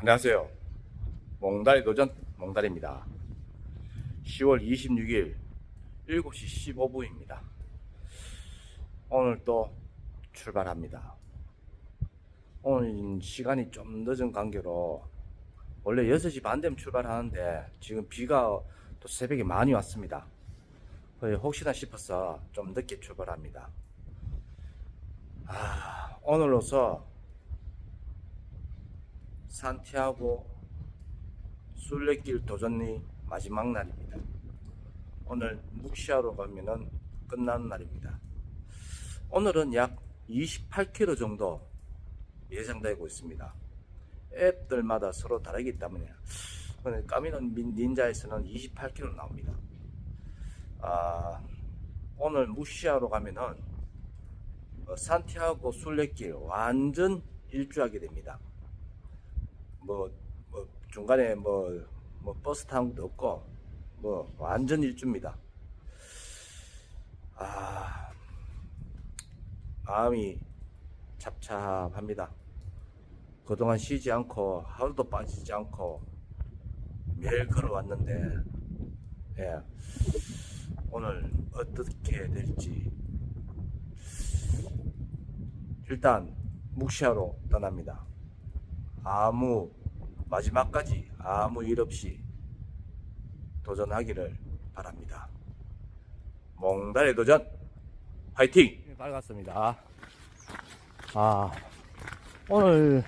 안녕하세요. 몽달이 도전 몽달입니다. 10월 26일 7시 15분입니다. 오늘 또 출발합니다. 오늘 시간이 좀 늦은 관계로 원래 6시 반 되면 출발하는데 지금 비가 또 새벽에 많이 왔습니다. 혹시나 싶어서 좀 늦게 출발합니다. 아, 오늘로서 산티아고 순례길 도전이 마지막 날입니다. 오늘 묵시아로 가면은 끝나는 날입니다. 오늘은 약 28km 정도 예상되고 있습니다. 앱들마다 서로 다르기 때문에 까미는 민- 닌자에서는 28km 나옵니다. 아, 오늘 무시아로 가면은 어, 산티아고 순례길 완전 일주하게 됩니다. 뭐, 뭐 중간에 뭐, 뭐 버스 타는 것도 없고 뭐 완전 일주입니다. 아 마음이 잡잡합니다. 그동안 쉬지 않고 하루도 빠지지 않고 매일 걸어왔는데 예, 오늘 어떻게 될지 일단 묵시하러 떠납니다. 아무 마지막까지 아무 일 없이 도전하기를 바랍니다. 몽달의 도전 화이팅! 밝았습니다. 아 오늘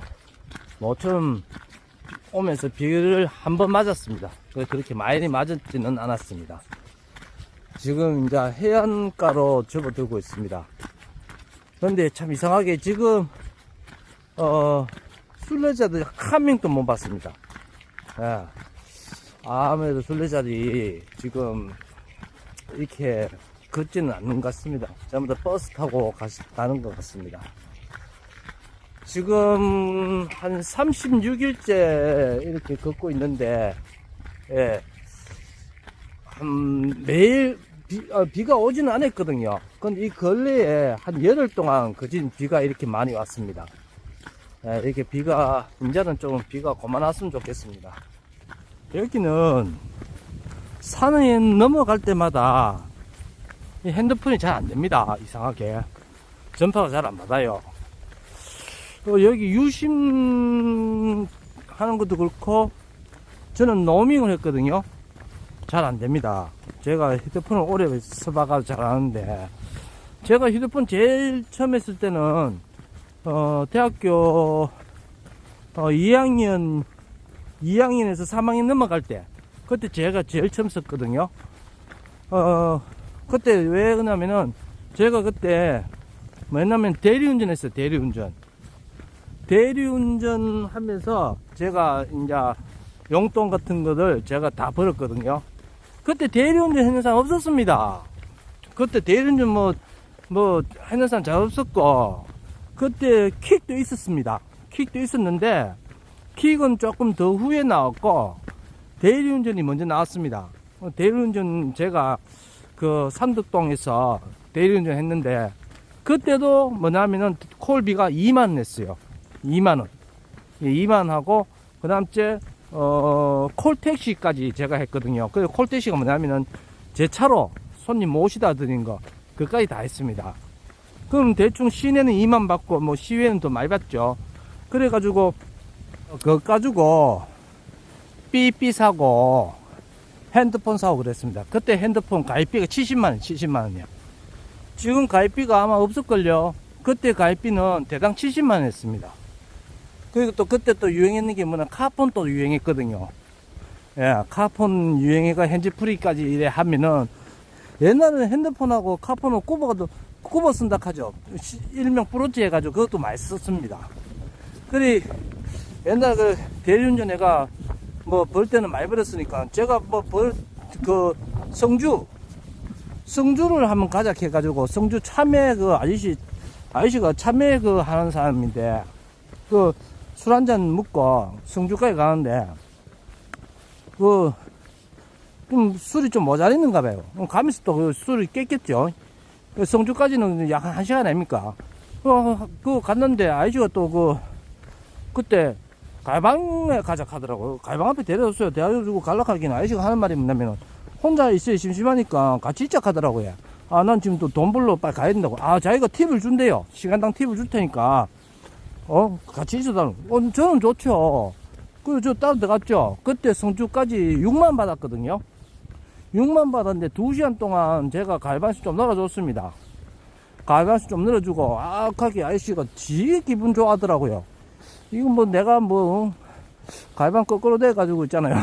모처럼 오면서 비를 한 번 맞았습니다. 그렇게 많이 맞았지는 않았습니다. 지금 이제 해안가로 접어들고 있습니다. 그런데 참 이상하게 지금 어 순례자들 한 명도 못 봤습니다. 예. 아무래도 순례자들이 지금 이렇게 걷지는 않는 것 같습니다. 전부 다 버스 타고 가시, 가는 것 같습니다. 지금 한 36일째 이렇게 걷고 있는데, 예. 한 매일 비, 어, 비가 오지는 않았거든요. 근데 이 근래에 한 열흘 동안 그진 비가 이렇게 많이 왔습니다. 예, 이렇게 비가, 이제는 좀 비가 그만 왔으면 좋겠습니다. 여기는 산에 넘어갈 때마다 이 핸드폰이 잘 안 됩니다. 이상하게. 전파가 잘 안 받아요. 어, 여기 유심 하는 것도 그렇고 저는 노밍을 했거든요. 잘 안 됩니다. 제가 휴대폰을 오래 써봐가 잘 아는데 제가 휴대폰 제일 처음 했을 때는 어, 대학교 어, 2학년 2학년에서 3학년 넘어갈 때 그때 제가 제일 처음 썼거든요. 어, 그때 왜 그러냐면은 제가 그때 뭐냐면 대리운전 했어요. 대리운전. 대리운전 하면서 제가 이제 용돈 같은 것을 제가 다 벌었거든요. 그때 대리운전 하는 사람 없었습니다. 그때 대리운전 뭐, 뭐, 하는 사람 잘 없었고, 그때 킥도 있었습니다. 킥도 있었는데, 킥은 조금 더 후에 나왔고, 대리운전이 먼저 나왔습니다. 어, 대리운전 제가 그 산덕동에서 대리운전 했는데, 그때도 뭐냐면은 콜비가 2만 냈어요. 2만원. 2만 하고, 그 다음째, 어, 콜택시까지 제가 했거든요. 그 콜택시가 뭐냐면은 제 차로 손님 모시다 드린 거, 그까지 다 했습니다. 그럼 대충 시내는 2만 받고, 뭐 시외는 더 많이 받죠. 그래가지고, 그거 가지고, 삐삐 사고, 핸드폰 사고 그랬습니다. 그때 핸드폰 가입비가 70만원, 70만원이야. 지금 가입비가 아마 없을걸요. 그때 가입비는 대당 70만원 했습니다. 그리고 또 그때 또 유행했는 게 뭐냐 카폰 또 유행했거든요. 예, 카폰 유행해가 현지 프리까지 이래 하면은 옛날에는 핸드폰하고 카폰을 꼽아도 꼽아 쓴다 하죠. 시- 일명 브로치 해가지고 그것도 많이 썼습니다. 그리 옛날 그 대리운전 애가 뭐 벌 때는 많이 벌었으니까 제가 뭐 벌 그 성주 성주를 한번 가자 해가지고 성주 참외 그 아저씨 아저씨가 참외 그 하는 사람인데 그 술 한 잔 먹고 성주까지 가는데 그 좀 술이 좀 모자랐는가 봐요. 가면서 또 그 술이 깼겠죠. 그 성주까지는 약 한 시간 아닙니까? 그, 그 갔는데 아저씨가 또 그 그때 갈방에 가자 하더라고. 갈방 앞에 데려줬어요. 데려주고 갈락하기는 아저씨가 하는 말이 뭐냐면은 혼자 있어야 심심하니까 같이 있자 하더라고요. 아, 난 지금 또 돈 벌러 빨리 가야 된다고. 아, 자기가 팁을 준대요. 시간당 팁을 줄 테니까. 어, 같이 있어달라고. 어, 저는 좋죠. 그리고 저 따로 들어갔죠. 그때 성주까지 6만 받았거든요. 6만 받았는데 2시간 동안 제가 갈반수 좀 놀아줬습니다. 갈반수 좀 늘어주고, 악하게 아저씨가 지 기분 좋아하더라고요. 이건 뭐 내가 뭐, 갈반 거꾸로 돼가지고 있잖아요.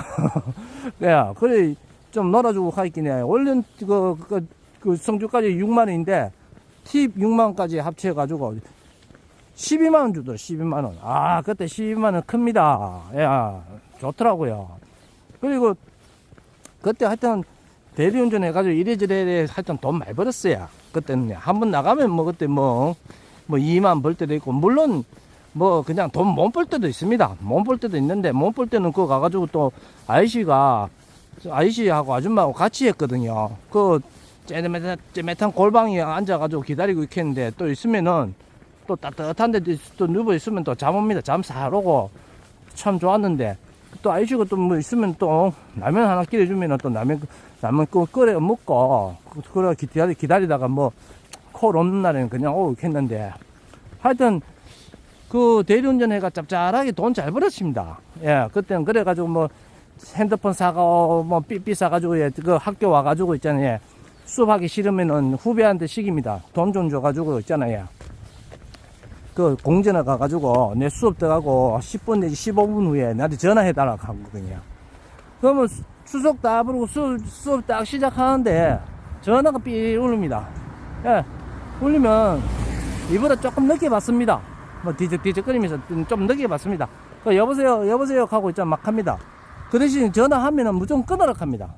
야, 그래, 좀 놀아주고 가있긴 해. 원래 그, 그, 그 성주까지 6만원인데, 팁 6만원까지 합쳐가지고, 12만원 주더라, 12만원. 아, 그때 12만원 큽니다. 야, 좋더라고요. 그리고, 그때 하여튼, 대리운전 해가지고 이래저래 하여튼 돈 많이 벌었어요. 그때는 한 번 나가면 뭐 그때 뭐, 뭐 2만 벌 때도 있고, 물론 뭐 그냥 돈 못 벌 때도 있습니다. 못 벌 때도 있는데, 못 벌 때는 그거 가가지고 또 아저씨가, 아저씨하고 아줌마하고 같이 했거든요. 그, 째매탄, 째매탄 골방에 앉아가지고 기다리고 있겠는데, 또 있으면은, 또 따뜻한 데또 누워 있으면 또 잠 옵니다. 잠 잘 오고, 참 좋았는데, 또 아저씨가 또 뭐 있으면 또 라면 하나 끓여주면 또 라면, 라면 그 끓여 먹고, 그- 그래 기다리, 기다리다가 뭐, 콜 없는 날에는 그냥 오고 했는데, 하여튼, 그 대리운전 해가 짭짤하게 돈 잘 벌었습니다. 예, 그때는 그래가지고 뭐, 핸드폰 사고, 뭐, 삐삐 사가지고, 예, 그 학교 와가지고 있잖아요. 예. 수업하기 싫으면은 후배한테 시깁니다. 돈 좀 줘가지고 있잖아요. 그 공전에 가가지고 내 수업 들어가고 10분 내지 15분 후에 나한테 전화해달라고 하거든요. 그러면 수- 추석 다 부르고 수업, 수업 딱 시작하는데 전화가 삐 울립니다. 예, 울리면 이보다 조금 늦게 받습니다. 뭐 뒤적 뒤적거리면서 좀 늦게 받습니다. 그 여보세요 여보세요 하고 있잖아 막 합니다. 그 대신 전화하면은 무조건 끊으라 합니다.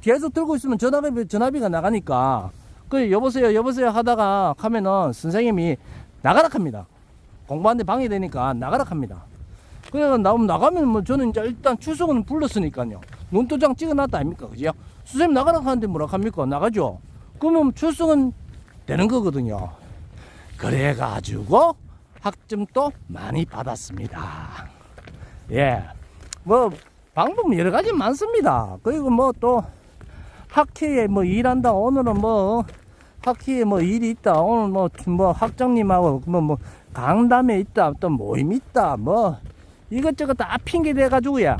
계속 들고 있으면 전화비, 전화비가 나가니까 그 여보세요 여보세요 하다가 하면은 선생님이 나가라 합니다. 공부하는데 방해되니까 나가라 합니다. 그래서 나오면 나가면 뭐 저는 이제 일단 추석은 불렀으니까요. 눈도장 찍어놨다 아닙니까? 그죠? 선생님 나가라 하는데 뭐라 합니까? 나가죠? 그러면 출석은 되는 거거든요. 그래가지고 학점도 많이 받았습니다. 예. 뭐, 방법 여러 가지 많습니다. 그리고 뭐 또 학회에 뭐 일한다. 오늘은 뭐 학회에 뭐 일이 있다. 오늘 뭐, 뭐 학장님하고 뭐, 뭐 강담에 있다. 또 모임 있다. 뭐 이것저것 다 핑계 대가지고 야.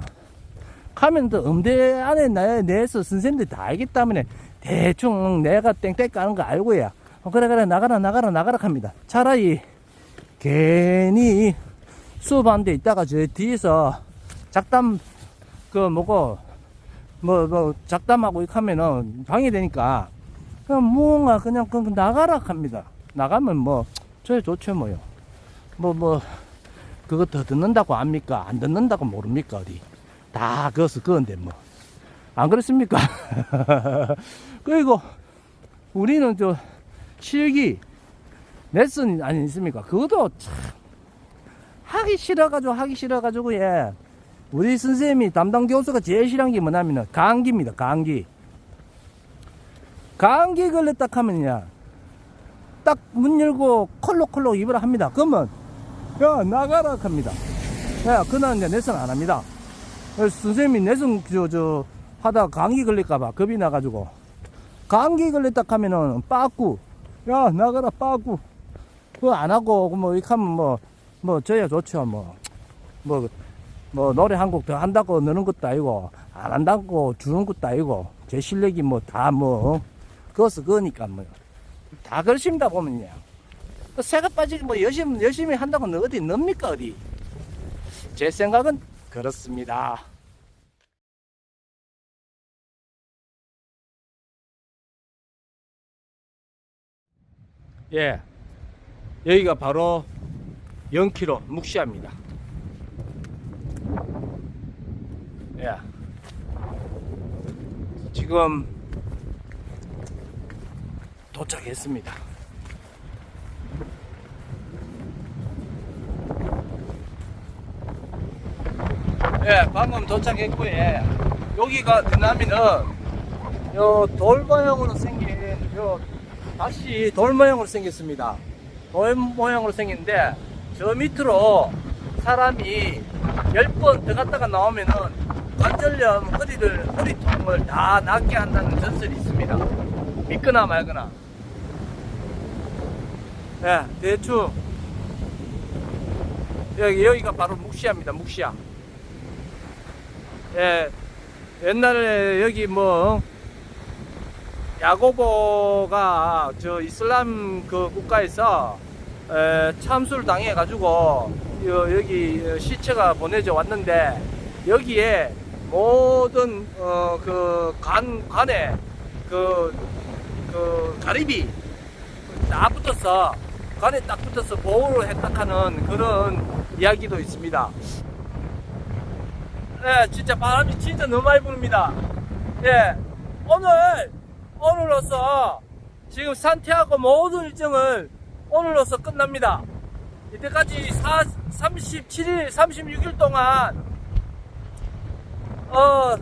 가면 또 음대 안에 내, 내에서 선생님들 다 알기 때문에 대충 내가 땡땡 까는 거 알고 야. 어, 그래, 그래, 나가라, 나가라, 나가라 합니다. 차라리 괜히 수업하는데 있다가 저 뒤에서 작담, 그, 뭐고, 뭐, 뭐, 작담하고 이렇게 하면은 방해되니까, 그냥 뭔가 그냥 그 나가라 합니다. 나가면 뭐, 저야 좋죠, 뭐요. 뭐, 뭐, 그거 더 듣는다고 압니까? 안 듣는다고 모릅니까? 어디? 다 그것은 그건데 뭐. 안 그렇습니까? 그리고 우리는 저 실기 레슨 아니 있습니까? 그것도 참 하기 싫어가지고 하기 싫어가지고 예 우리 선생님이 담당 교수가 제일 싫어한 게 뭐냐면은 감기입니다 감기 감기 걸렸다 하면요 딱 문 열고 콜록콜록 입으라 합니다. 그러면 야 나가라 합니다. 야 그날 이제 레슨 안 합니다. 선생님이 내성 저, 저 하다가 감기 걸릴까봐 겁이 나가지고 감기 걸렸다 하면은 빠꾸. 야 나가라 빠꾸. 그거 안 하고 뭐 이렇게 하면 뭐뭐 저야 좋죠 뭐. 뭐 뭐 노래 한 곡 더 한다고 넣는 것도 아니고 안 한다고 주는 것도 아니고 제 실력이 뭐 다뭐 그것은 그거니까 뭐다 그러십니다 보면요 새가 빠지기 뭐 열심히 열심히 한다고 너 어디 넣습니까 어디 제 생각은 그렇습니다. 예, 여기가 바로 0km 묵시합니다. 예, 지금 도착했습니다. 예, 방금 도착했고요. 예. 여기가 드나미는 요 돌 모양으로 생긴 요 다시 돌 모양으로 생겼습니다. 돌 모양으로 생겼는데 저 밑으로 사람이 10번 더 갔다가 나오면은 관절염 허리를 허리통을 다 낫게 한다는 전설이 있습니다. 믿거나 말거나. 예, 대충 여기 여기가 바로 묵시아입니다. 묵시아. 예, 옛날에 여기 뭐 야고보가 저 이슬람 그 국가에서 에, 참수를 당해 가지고 여, 여기 시체가 보내져 왔는데 여기에 모든 어, 그 관, 관에 그, 그 가리비 딱 붙어서 관에 딱 붙어서 보호를 했다하는 그런 이야기도 있습니다. 예, 진짜 바람이 진짜 너무 많이 부릅니다. 예, 오늘, 오늘로서 지금 산티아고 모든 일정을 오늘로서 끝납니다. 이때까지 4, 37일, 36일 동안, 어,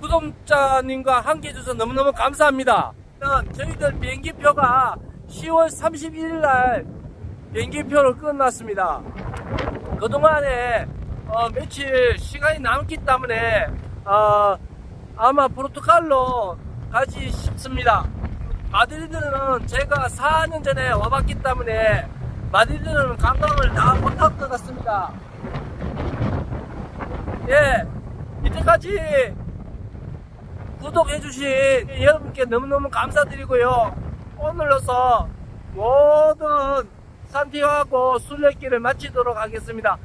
구독자님과 함께 해주셔서 너무너무 감사합니다. 저희들 비행기표가 10월 31일 날 비행기표를 끝났습니다. 그동안에 어, 며칠 시간이 남기 때문에 어, 아마 포르투갈로 가지 싶습니다. 마드리드는 제가 4년 전에 와봤기 때문에 마드리드는 관광을 다 못할 것 같습니다. 예, 이때까지 구독해주신 여러분께 너무너무 감사드리고요. 오늘로서 모든 산티아고 순례길을 마치도록 하겠습니다.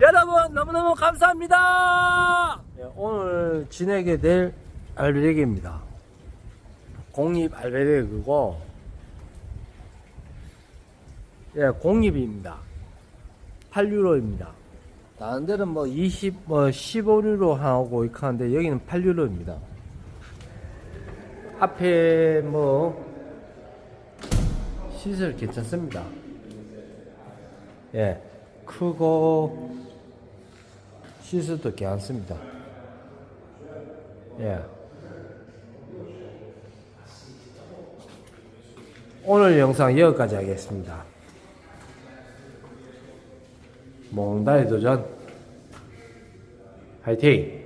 여러분 너무너무 감사합니다. 예, 오늘 지내게 될 알베르게입니다. 공립 알베르게고 예, 공립입니다. 8유로입니다. 다른 데는 뭐 20, 뭐 15유로 하고 이렇게 하는데 여기는 8유로입니다. 앞에 뭐 시설 괜찮습니다. 예, 크고 시설도 괜찮습니다. 예. 오늘 영상 여기까지 하겠습니다. 몽다의 도전 화이팅!